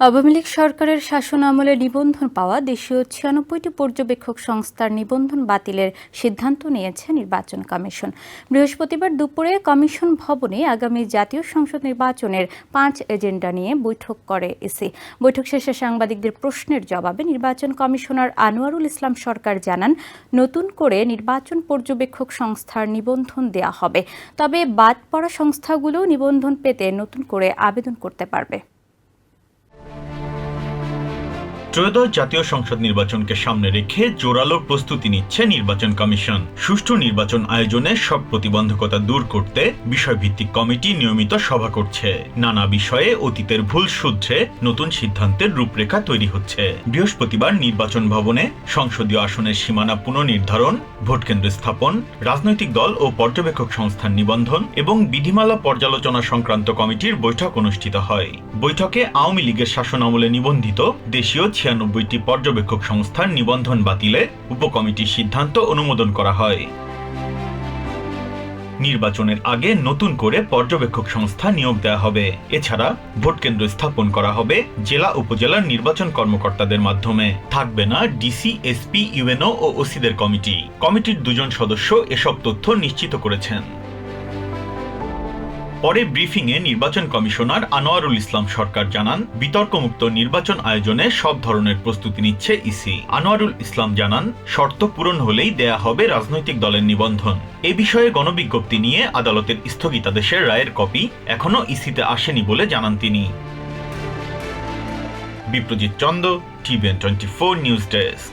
আওয়ামী লীগ সরকারের শাসন আমলে নিবন্ধন পাওয়া দেশীয় ছিয়ানব্বইটি পর্যবেক্ষক সংস্থার নিবন্ধন বাতিলের সিদ্ধান্ত নিয়েছে নির্বাচন কমিশন। বৃহস্পতিবার দুপুরে কমিশন ভবনে আগামী জাতীয় সংসদ নির্বাচনের পাঁচ এজেন্ডা নিয়ে বৈঠক করে ইসি বৈঠক শেষে সাংবাদিকদের প্রশ্নের জবাবে নির্বাচন কমিশনার আনোয়ারুল ইসলাম সরকার জানান, নতুন করে নির্বাচন পর্যবেক্ষক সংস্থার নিবন্ধন দেয়া হবে। তবে বাদ পড়া সংস্থাগুলো নিবন্ধন পেতে নতুন করে আবেদন করতে পারবে। ত্রয়োদশ জাতীয় সংসদ নির্বাচনকে সামনে রেখে জোরালো প্রস্তুতি নিচ্ছে নির্বাচন কমিশন। সুষ্ঠু নির্বাচন আয়োজনে সব প্রতিবন্ধকতা দূর করতে বিষয়ভিত্তিক কমিটি নিয়মিত সভা করছে। নানা বিষয়ে অতীতের ভুল শুধরে নতুন সিদ্ধান্তের রূপরেখা তৈরি হচ্ছে। বৃহস্পতিবার নির্বাচন ভবনে সংসদীয় আসনের সীমানা পুনর্নির্ধারণ ভোটকেন্দ্র স্থাপন, রাজনৈতিক দল ও পর্যবেক্ষক সংস্থার নিবন্ধন এবং বিধিমালা পর্যালোচনা সংক্রান্ত কমিটির বৈঠক অনুষ্ঠিত হয়। বৈঠকে আওয়ামী লীগের শাসন আমলে নিবন্ধিত দেশীয় ছিয়ানব্বইটি পর্যবেক্ষক সংস্থার নিবন্ধন বাতিলে উপকমিটির সিদ্ধান্ত অনুমোদন করা হয়। নির্বাচনের আগে নতুন করে পর্যবেক্ষক সংস্থা নিয়োগ দেওয়া হবে। এছাড়া ভোট কেন্দ্র স্থাপন করা হবে জেলা উপজেলার নির্বাচন কর্মকর্তাদের মাধ্যমে। থাকবে না ডিসি, এসপি, ইউএনও ও ওসিদের কমিটি। কমিটির দুজন সদস্য এসব তথ্য নিশ্চিত করেছেন। পরে ব্রিফিংয়ে নির্বাচন কমিশনার আনোয়ারুল ইসলাম সরকার জানান, বিতর্কমুক্ত নির্বাচন আয়োজনে সব ধরনের প্রস্তুতি নিচ্ছে ইসি। আনোয়ারুল ইসলাম জানান, শর্ত পূরণ হলেই দেয়া হবে রাজনৈতিক দলের নিবন্ধন। এ বিষয়ে গণবিজ্ঞপ্তি নিয়ে আদালতের স্থগিতাদেশের রায়ের কপি এখনও ইসিতে আসেনি বলে জানান তিনি। Biprajit Chanda, TVN twenty four news desk.